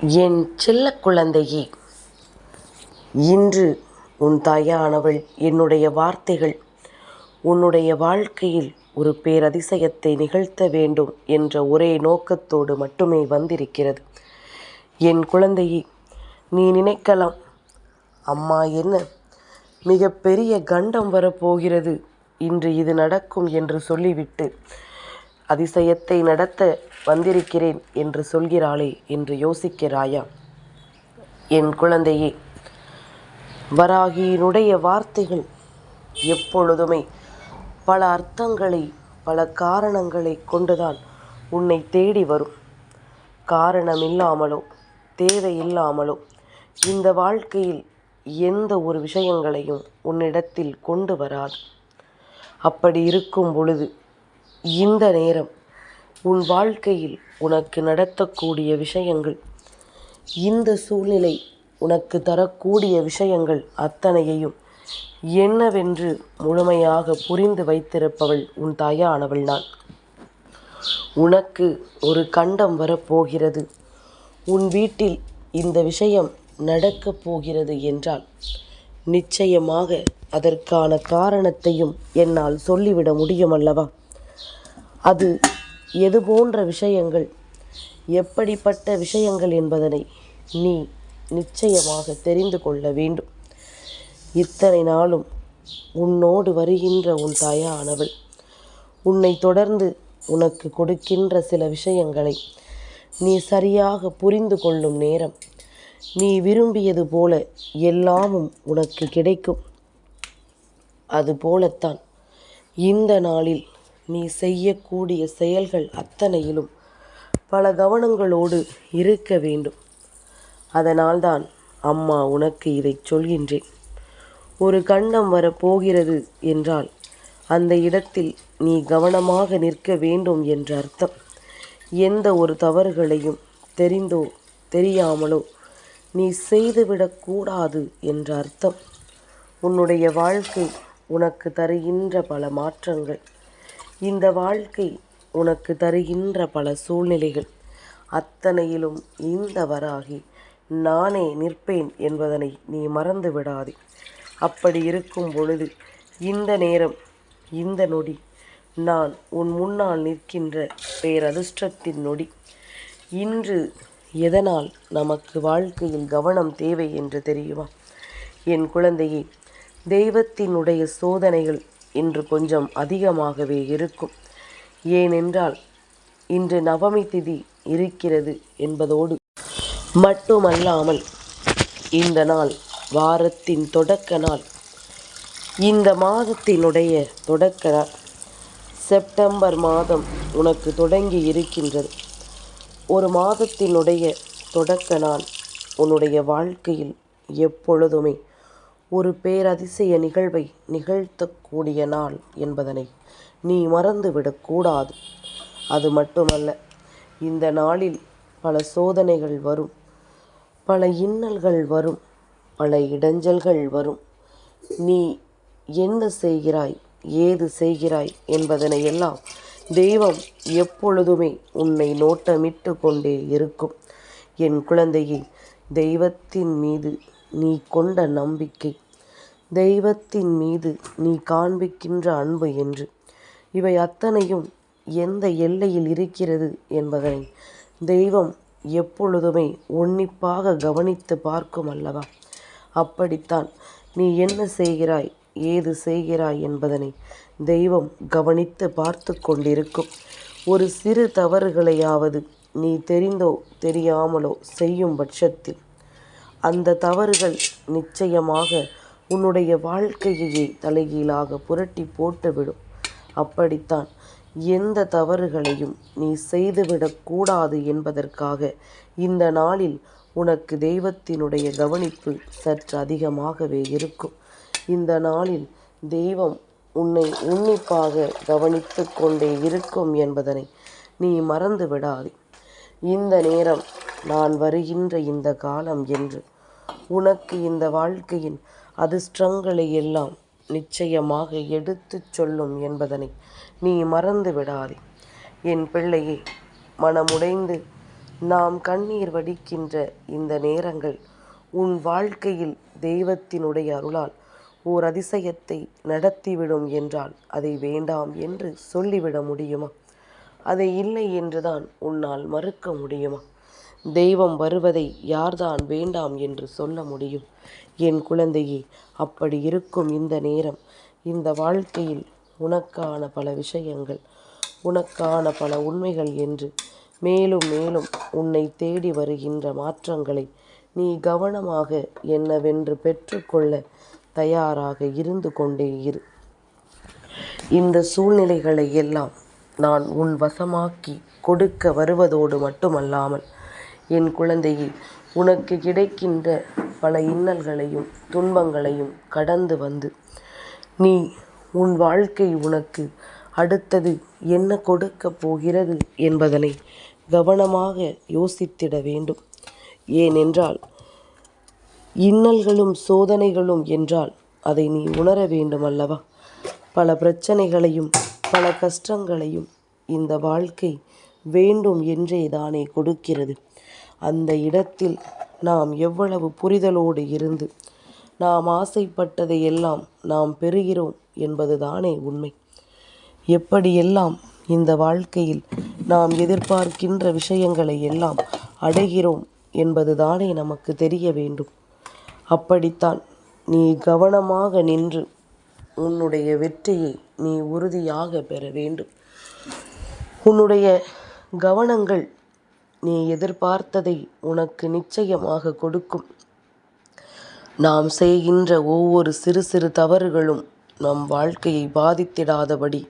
என் செல்ல குழந்தையே இன்று உன் தாயானவள் என்னுடைய வார்த்தைகள் உன்னுடைய வாழ்க்கையில் ஒரு பேரதிசயத்தை நிகழ்த்த வேண்டும் என்ற ஒரே நோக்கத்தோடு மட்டுமே வந்திருக்கிறது. என் குழந்தையே நீ நினைக்கலாம் அம்மா என்ன மிகப்பெரிய கண்டம் வரப்போகிறது இன்று இது நடக்கும் என்று சொல்லிவிட்டு அதிசயத்தை நடத்த வந்திருக்கிறேன் என்று சொல்கிறாளே என்று யோசிக்கிறாயா என் குழந்தையே வராகியினுடைய வார்த்தைகள் எப்பொழுதுமே பல அர்த்தங்களை பல காரணங்களை கொண்டுதான் உன்னை தேடி வரும். காரணமில்லாமலோ தேவையில்லாமலோ இந்த வாழ்க்கையில் எந்த ஒரு விஷயங்களையும் உன்னிடத்தில் கொண்டு வராது. அப்படி இருக்கும் பொழுது இந்த நேரம் உன் வாழ்க்கையில் உனக்கு நடத்தக்கூடிய விஷயங்கள் இந்த சூழ்நிலை உனக்கு தரக்கூடிய விஷயங்கள் அத்தனையையும் என்னவென்று முழுமையாக புரிந்து வைத்திருப்பவள் உன் தாயானவள் நான். உனக்கு ஒரு கண்டம் வரப்போகிறது. உன் வீட்டில் இந்த விஷயம் நடக்கப் போகிறது என்றால் நிச்சயமாக அதற்கான காரணத்தையும் என்னால் சொல்லிவிட முடியும் அல்லவா அது எது போன்ற விஷயங்கள்? எப்படிப்பட்ட விஷயங்கள் என்பதனை நீ நிச்சயமாக தெரிந்து கொள்ள வேண்டும். இத்தனை நாளும் உன்னோடு வருகின்ற உன் தாயானவள் உன்னை தொடர்ந்து உனக்கு கொடுக்கின்ற சில விஷயங்களை நீ சரியாக புரிந்து கொள்ளும் நேரம் நீ விரும்பியது போல எல்லாமும் உனக்கு கிடைக்கும். அதுபோலத்தான் இந்த நாளில் நீ செய்யக்கூடிய செயல்கள் அத்தனையிலும் பல கவனங்களோடு இருக்க வேண்டும். அதனால்தான் அம்மா உனக்கு இதைச் சொல்கின்றேன். ஒரு கண்டம் வரப்போகிறது என்றால் அந்த இடத்தில் நீ கவனமாக நிற்க வேண்டும் என்ற அர்த்தம். எந்த ஒரு தவறுகளையும் தெரிந்தோ தெரியாமலோ நீ செய்துவிடக்கூடாது என்ற அர்த்தம். உன்னுடைய வாழ்க்கை உனக்கு தருகின்ற பல மாற்றங்கள். இந்த வாழ்க்கை உனக்கு தருகின்ற பல சூழ்நிலைகள். அத்தனையிலும் இந்த வராகி நானே நிற்பேன் என்பதனை நீ மறந்து விடாதே. அப்படி இருக்கும் பொழுது இந்த நேரம் இந்த நொடி நான் உன் முன்னால் நிற்கின்ற பேரதிர்ஷ்டத்தின் நொடி. இன்று எதனால் நமக்கு வாழ்க்கையில் கவனம் தேவை என்று தெரியுமா? என் குழந்தையே தெய்வத்தினுடைய சோதனைகள் இன்று கொஞ்சம் அதிகமாகவே இருக்கும். ஏனென்றால் இன்று நவமி திதி இருக்கிறது என்பதோடு மட்டுமல்லாமல் இந்த நாள் வாரத்தின் தொடக்க நாள். இந்த மாதத்தினுடைய தொடக்க நாள் செப்டம்பர் மாதம் உனக்கு தொடங்கி இருக்கின்றது. ஒரு மாதத்தினுடைய தொடக்க நாள் உன்னுடைய வாழ்க்கையில் எப்பொழுதுமே ஒரு பேரதிசய நிகழ்வை நிகழ்த்தக்கூடிய நாள் என்பதனை நீ மறந்துவிடக்கூடாது அது மட்டுமல்ல இந்த நாளில் பல சோதனைகள் வரும் பல இன்னல்கள் வரும் பல இடைஞ்சல்கள் வரும். நீ என்ன செய்கிறாய் ஏது செய்கிறாய் என்பதனை எல்லாம் தெய்வம் எப்பொழுதுமே உன்னை நோட்டமிட்டு கொண்டே இருக்கும். என் குழந்தையை தெய்வத்தின் மீது நீ கொண்ட நம்பிக்கை. தெய்வத்தின் மீது நீ காண்பிக்கின்ற அன்பு என்று. இவை அத்தனையும் எந்த எல்லையில் இருக்கிறது என்பதனை தெய்வம் எப்பொழுதுமே உன்னிப்பாக கவனித்து பார்க்கும் அல்லவா? அப்படித்தான் நீ என்ன செய்கிறாய் ஏது செய்கிறாய் என்பதனை தெய்வம் கவனித்து பார்த்து கொண்டிருக்கும். ஒரு சிறு தவறுகளையாவது நீ தெரிந்தோ தெரியாமலோ செய்யும் பட்சத்தில் அந்த தவறுகள் நிச்சயமாக உன்னுடைய வாழ்க்கையையே தலைகீழாக புரட்டி போட்டுவிடும். அப்படித்தான் எந்த தவறுகளையும் நீ செய்துவிடக்கூடாது என்பதற்காக இந்த நாளில் உனக்கு தெய்வத்தினுடைய கவனிப்பு சற்று அதிகமாகவே இருக்கும். இந்த நாளில் தெய்வம் உன்னை உன்னிப்பாக கவனித்து கொண்டே இருக்கும் என்பதனை நீ மறந்து விடாதே இந்த நேரம் நான் வருகின்ற இந்த காலம் என்று உனக்கு இந்த வாழ்க்கையின் அதிர்ஷ்டங்களை எல்லாம் நிச்சயமாக எடுத்துச் சொல்லும் என்பதனை நீ மறந்து விடாதே. என் பிள்ளையே மனமுடைந்து நாம் கண்ணீர் வடிக்கின்ற இந்த நேரங்கள் உன் வாழ்க்கையில் தெய்வத்தினுடைய அருளால் ஓர் அதிசயத்தை நடத்திவிடும் என்றால் அதை வேண்டாம் என்று சொல்லிவிட முடியுமா? அதை இல்லை என்றுதான் உன்னால் மறுக்க முடியுமா? தெய்வம் வருவதை யார்தான் வேண்டாம் என்று சொல்ல முடியும்? என் குழந்தையே அப்படி இருக்கும் இந்த நேரம் இந்த வாழ்க்கையில் உனக்கான பல விஷயங்கள் உனக்கான பல உண்மைகள் என்று மேலும் மேலும் உன்னை தேடி வருகின்ற மாற்றங்களை நீ கவனமாக என்னவென்று பெற்றுக்கொள்ள தயாராக இருந்து கொண்டே இரு. இந்த சூழ்நிலைகளை எல்லாம் நான் உன் வசமாக்கி கொடுக்க வருவதோடு மட்டுமல்லாமல் என் குழந்தையே உனக்கு கிடைக்கின்ற பல இன்னல்களையும் துன்பங்களையும் கடந்து வந்து நீ உன் வாழ்க்கை உனக்கு அடுத்தது என்ன கொடுக்கப் போகிறது என்பதனை கவனமாக யோசித்திட வேண்டும். ஏனென்றால் இன்னல்களும் சோதனைகளும் என்றால் அதை நீ உணர வேண்டும் அல்லவா பல பிரச்சனைகளையும் பல கஷ்டங்களையும் இந்த வாழ்க்கை வேண்டும் என்றே தானே கொடுக்கிறது. அந்த இடத்தில் நாம் எவ்வளவு புரிதலோடு இருந்து நாம் ஆசைப்பட்டதை எல்லாம் நாம் பெறுகிறோம் என்பது தானே உண்மை. எப்படியெல்லாம் இந்த வாழ்க்கையில் நாம் எதிர்பார்க்கின்ற விஷயங்களை எல்லாம் அடைகிறோம் என்பது தானே நமக்கு தெரிய வேண்டும். அப்படித்தான் நீ கவனமாக நின்று உன்னுடைய வெற்றியை நீ உறுதியாக பெற வேண்டும். உன்னுடைய கவனங்கள் நீ எதிர்பார்த்ததை உனக்கு நிச்சயமாக கொடுக்கும். நாம் செய்கின்ற ஒவ்வொரு சிறு சிறு தவறுகளும் நம் வாழ்க்கையை பாதித்திடாதபடி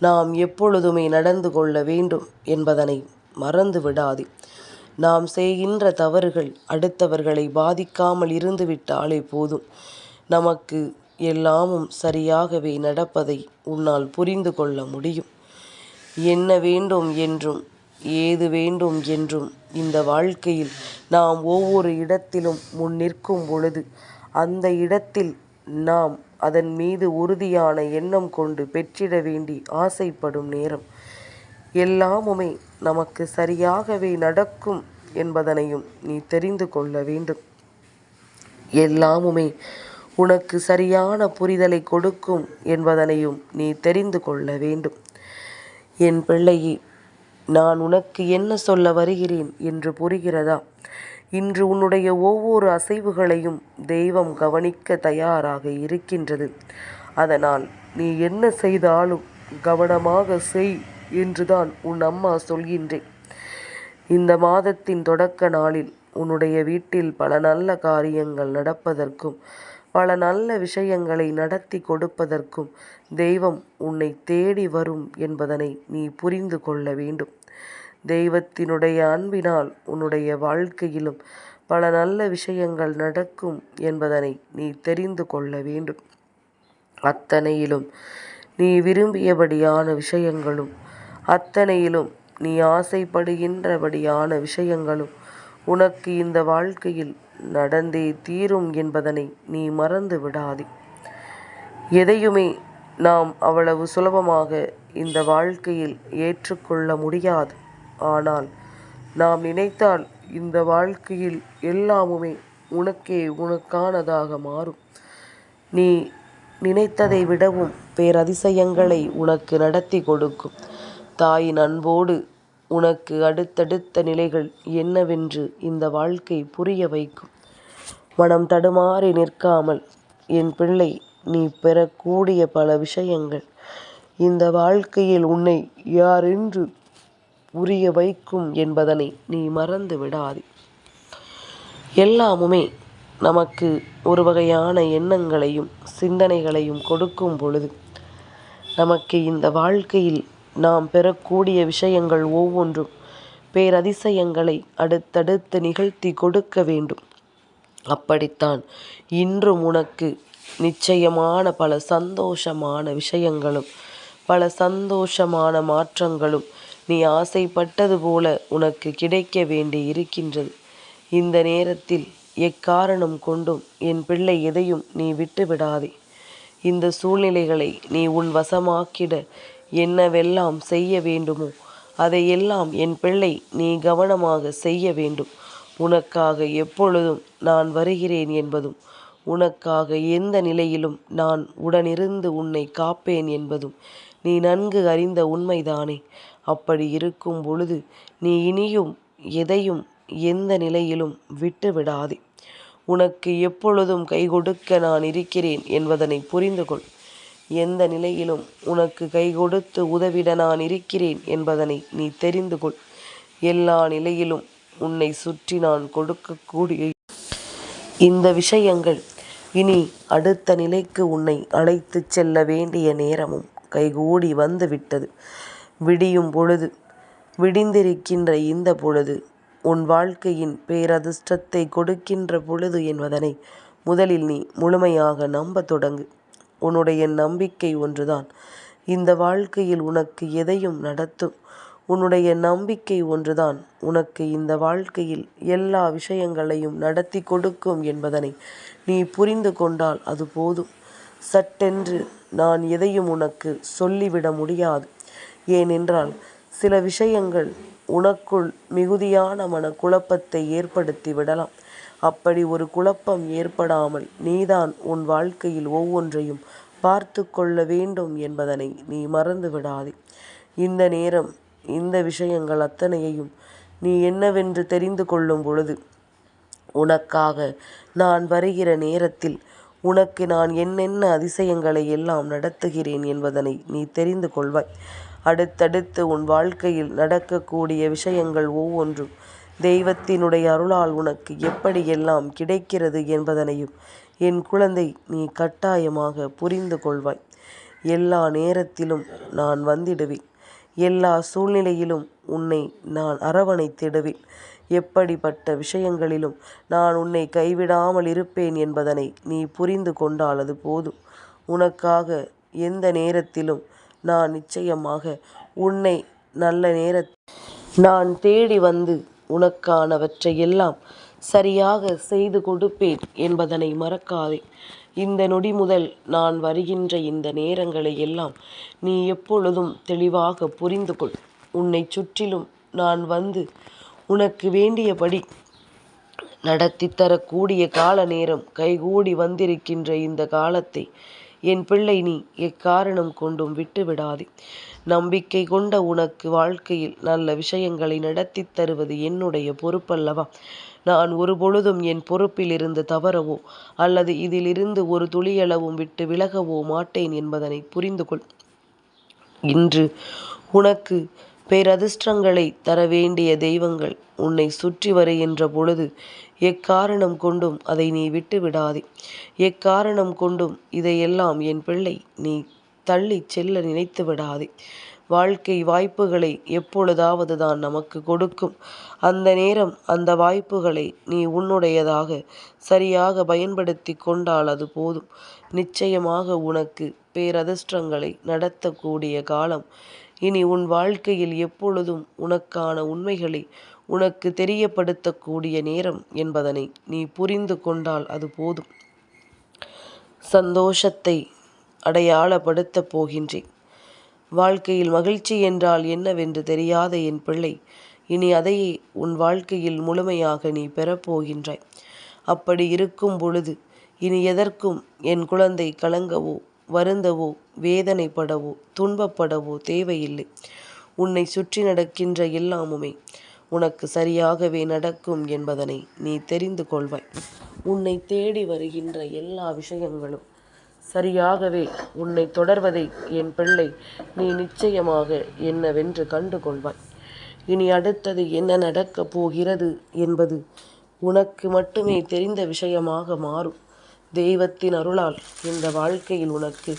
நாம் எப்பொழுதுமே நடந்து கொள்ள வேண்டும் என்பதனை மறந்து விடாதே நாம் செய்கின்ற தவறுகள் அடுத்தவர்களை பாதிக்காமல் இருந்துவிட்டாலே போதும். நமக்கு எல்லாமும் சரியாகவே நடப்பதை உன்னால் புரிந்து கொள்ள முடியும். என்ன வேண்டும் என்றும் ஏது வேண்டும் என்றும் இந்த வாழ்க்கையில் நாம் ஒவ்வொரு இடத்திலும் முன் நிற்கும் பொழுது அந்த இடத்தில் நாம் அதன் மீது உறுதியான எண்ணம் கொண்டு பெற்றிட வேண்டி ஆசைப்படும் நேரம். எல்லாமுமே நமக்கு சரியாகவே நடக்கும் என்பதனையும் நீ தெரிந்து கொள்ள வேண்டும். எல்லாமுமே உனக்கு சரியான புரிதலை கொடுக்கும் என்பதனையும் நீ தெரிந்து கொள்ள வேண்டும். என் பிள்ளையே நான் உனக்கு என்ன சொல்ல வருகிறேன் என்று புரிகிறதா? இன்று உன்னுடைய ஒவ்வொரு அசைவுகளையும் தெய்வம் கவனிக்க தயாராக இருக்கின்றது. அதனால் நீ என்ன செய்தாலும் கவனமாக செய் என்றுதான் உன் அம்மா சொல்கின்றேன். இந்த மாதத்தின் தொடக்க நாளில் உன்னுடைய வீட்டில் பல நல்ல காரியங்கள் நடப்பதற்கும் பல நல்ல விஷயங்களை நடத்தி கொடுப்பதற்கும் தெய்வம் உன்னை தேடி வரும் என்பதனை நீ புரிந்து கொள்ள வேண்டும். தெய்வத்தினுடைய அன்பினால் உன்னுடைய வாழ்க்கையிலும் பல நல்ல விஷயங்கள் நடக்கும் என்பதனை நீ தெரிந்து கொள்ள வேண்டும். அத்தனையிலும் நீ விரும்பியபடியான விஷயங்களும் அத்தனையிலும் நீ ஆசைப்படுகின்றபடியான விஷயங்களும் உனக்கு இந்த வாழ்க்கையில் நடந்தே தீரும் என்பதனை நீ மறந்து விடாதே. எதையுமே நாம் அவ்வளவு சுலபமாக இந்த வாழ்க்கையில் ஏற்றுக்கொள்ள முடியாது. ஆனால் நாம் நினைத்தால் இந்த வாழ்க்கையில் எல்லாமுமே உனக்கே உனக்கானதாக மாறும். நீ நினைத்ததை விடவும் பேரதிசயங்களை உனக்கு நடத்தி கொடுக்கும். தாயின் அன்போடு உனக்கு அடுத்தடுத்த நிலைகள் என்னவென்று இந்த வாழ்க்கை புரிய வைக்கும். மனம் தடுமாறி நிற்காமல் என் பிள்ளை நீ பெறக்கூடிய பல விஷயங்கள். இந்த வாழ்க்கையில் உன்னை யாரென்று புரிய வைக்கும் என்பதனை நீ மறந்து விடாதே. எல்லாமுமே நமக்கு ஒரு வகையான எண்ணங்களையும் சிந்தனைகளையும் கொடுக்கும் பொழுது நமக்கு இந்த வாழ்க்கையில் நாம் பெறக்கூடிய விஷயங்கள் ஒவ்வொன்றும் பேரதிசயங்களை அடுத்தடுத்து நிகழ்த்தி கொடுக்க வேண்டும். அப்படித்தான் இன்றும் உனக்கு நிச்சயமான பல சந்தோஷமான விஷயங்களும் பல சந்தோஷமான மாற்றங்களும் நீ ஆசைப்பட்டது போல உனக்கு கிடைக்க வேண்டி இருக்கின்றது இந்த நேரத்தில் எக்காரணம் கொண்டும் என் பிள்ளை எதையும் நீ விட்டு விடாதே இந்த சூழ்நிலைகளை நீ உன் வசமாக்கிட என்னவெல்லாம் செய்ய வேண்டுமோ அதையெல்லாம் என் பிள்ளை நீ கவனமாக செய்ய வேண்டும். உனக்காக எப்பொழுதும் நான் வருகிறேன் என்பதும் உனக்காக எந்த நிலையிலும் நான் உடனிருந்து உன்னை காப்பேன் என்பதும் நீ நன்கு அறிந்த உண்மைதானே. அப்படி இருக்கும் பொழுது நீ இனியும் எதையும் எந்த நிலையிலும் விட்டு விடாதே உனக்கு எப்பொழுதும் கை கொடுக்க நான் இருக்கிறேன் என்பதனை புரிந்து கொள் எந்த நிலையிலும் உனக்கு கை கொடுத்து உதவிட நான் இருக்கிறேன் என்பதனை நீ தெரிந்து கொள் எல்லா நிலையிலும் உன்னை சுற்றி நான் கொடுக்கக்கூடிய இந்த விஷயங்கள் இனி அடுத்த நிலைக்கு உன்னை அழைத்துச் செல்ல வேண்டிய நேரமும் கைகூடி வந்து விட்டது. விடியும் பொழுது விடிந்திருக்கின்ற இந்த பொழுது உன் வாழ்க்கையின் பேரதிர்ஷ்டத்தை கொடுக்கின்ற பொழுது என்பதனை முதலில் நீ முழுமையாக நம்ப தொடங்கு. உன்னுடைய நம்பிக்கை ஒன்றுதான். இந்த வாழ்க்கையில் உனக்கு எதையும் நடத்தும். உன்னுடைய நம்பிக்கை ஒன்றுதான். உனக்கு இந்த வாழ்க்கையில் எல்லா விஷயங்களையும் நடத்தி கொடுக்கும் என்பதனை நீ புரிந்து கொண்டால் அது போதும். சட்டென்று நான் எதையும் உனக்கு சொல்லிவிட முடியாது. ஏனென்றால் சில விஷயங்கள் உனக்குள் மிகுதியான மன குழப்பத்தை ஏற்படுத்தி விடலாம். அப்படி ஒரு குழப்பம் ஏற்படாமல் நீதான் உன் வாழ்க்கையில் ஒவ்வொன்றையும் பார்த்து கொள்ள வேண்டும் என்பதனை நீ மறந்து விடாதே. இந்த நேரம் இந்த விஷயங்கள் அத்தனையையும் நீ என்னவென்று தெரிந்து கொள்ளும் பொழுது உனக்காக நான் வருகிற நேரத்தில் உனக்கு நான் என்னென்ன அதிசயங்களை எல்லாம் நடத்துகிறேன் என்பதனை நீ தெரிந்து கொள்வாய். அடுத்தடுத்து உன் வாழ்க்கையில் நடக்கக்கூடிய விஷயங்கள் ஒவ்வொன்றும் தெய்வத்தினுடைய அருளால் உனக்கு எப்படியெல்லாம் கிடைக்கிறது என்பதனையும் என் குழந்தை நீ கட்டாயமாக புரிந்து கொள்வாய். எல்லா நேரத்திலும் நான் வந்திடுவேன். எல்லா சூழ்நிலையிலும் உன்னை நான் அரவணைத்திடுவேன். எப்படிப்பட்ட விஷயங்களிலும் நான் உன்னை கைவிடாமல் இருப்பேன் என்பதனை நீ புரிந்து கொண்டால் அது போதும். உனக்காக எந்த நேரத்திலும் நான் நிச்சயமாக உன்னை நல்ல நேர நான் தேடி வந்து உனக்கானவற்றை எல்லாம் சரியாக செய்து கொடுப்பேன் என்பதனை மறக்காதே. இந்த நொடி முதல் நான் வருகின்ற இந்த நேரங்களை எல்லாம் நீ எப்பொழுதும் தெளிவாக புரிந்து கொள். உன்னை சுற்றிலும் நான் வந்து உனக்கு வேண்டியபடி நடத்தி தரக்கூடிய கால நேரம் கைகூடி வந்திருக்கின்ற இந்த காலத்தை என் பிள்ளை நீ எக்காரணம் கொண்டும் விட்டு விடாதே நம்பிக்கை கொண்ட உனக்கு வாழ்க்கையில் நல்ல விஷயங்களை நடத்தி தருவது என்னுடைய பொறுப்பல்லவா? நான் ஒரு பொழுதும் என் பொறுப்பில் இருந்து தவறவோ அல்லது இதிலிருந்து ஒரு துளியளவும் விட்டு விலகவோ மாட்டேன் என்பதனை புரிந்து கொள் இன்று உனக்கு பேரதிர்ஷ்டங்களை தர வேண்டிய தெய்வங்கள் உன்னை சுற்றி வருகின்ற பொழுது எக்காரணம் கொண்டும் அதை நீ விட்டு விடாதே எக்காரணம் கொண்டும் இதையெல்லாம் என் பிள்ளை நீ தள்ளிச் செல்ல நினைத்து விடாதே. வாழ்க்கை வாய்ப்புகளை எப்பொழுதாவது தான் நமக்கு கொடுக்கும். அந்த நேரம் அந்த வாய்ப்புகளை நீ உன்னுடையதாக சரியாக பயன்படுத்தி கொண்டால் அது போதும். நிச்சயமாக உனக்கு பேரதிர்ஷ்டங்களை நடத்தக்கூடிய காலம் இனி உன் வாழ்க்கையில் எப்பொழுதும் உனக்கான உண்மைகளை உனக்கு தெரியப்படுத்தக்கூடிய நேரம் என்பதனை நீ புரிந்து கொண்டால் அது போதும். சந்தோஷத்தை அடையாளப்படுத்தப் போகின்றேன். வாழ்க்கையில் மகிழ்ச்சி என்றால் என்னவென்று தெரியாத என் பிள்ளை இனி அதையே உன் வாழ்க்கையில் முழுமையாக நீ பெறப்போகின்றாய் அப்படி இருக்கும் பொழுது இனி எதற்கும் என் குழந்தை கலங்கவோ? வருந்தவோ வேதனைப்படவோ துன்பப்படவோ தேவையில்லை. உன்னை சுற்றி நடக்கின்ற எல்லாமுமே உனக்கு சரியாகவே நடக்கும் என்பதனை நீ தெரிந்து கொள்வாய். உன்னை தேடி வருகின்ற எல்லா விஷயங்களும் சரியாகவே உன்னை தொடர்வதை என் பிள்ளை நீ நிச்சயமாக என்னவென்று கண்டு கொள்வாய். இனி அடுத்தது என்ன நடக்கப் போகிறது என்பது உனக்கு மட்டுமே தெரிந்த விஷயமாக மாறும். தெய்வத்தின் அருளால் இந்த வாழ்க்கையில் உனக்கு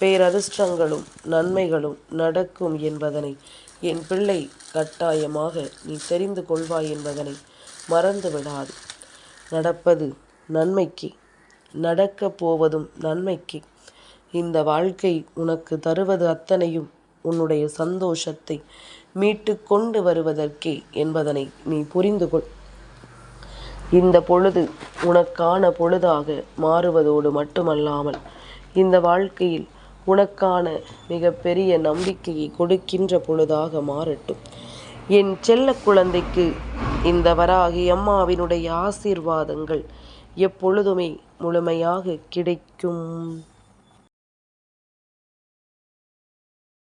பேரதிர்ஷ்டங்களும் நன்மைகளும் நடக்கும் என்பதனை என் பிள்ளை கட்டாயமாக நீ தெரிந்து கொள்வாய் என்பதனை மறந்து விடாது நடப்பது நன்மைக்கு நடக்கப் போவதும் நன்மைக்கு. இந்த வாழ்க்கை உனக்கு தருவது அத்தனையும் உன்னுடைய சந்தோஷத்தை மீட்டு கொண்டு வருவதற்கே என்பதனை நீ புரிந்து கொள் இந்த பொழுது உனக்கான பொழுதாக மாறுவதோடு மட்டுமல்லாமல் இந்த வாழ்க்கையில் உனக்கான மிகப்பெரிய நம்பிக்கையை கொடுக்கின்ற பொழுதாக மாறட்டும். என் செல்ல குழந்தைக்கு இந்த வராகி அம்மாவினுடைய ஆசீர்வாதங்கள் எப்பொழுதுமே முழுமையாக கிடைக்கும்.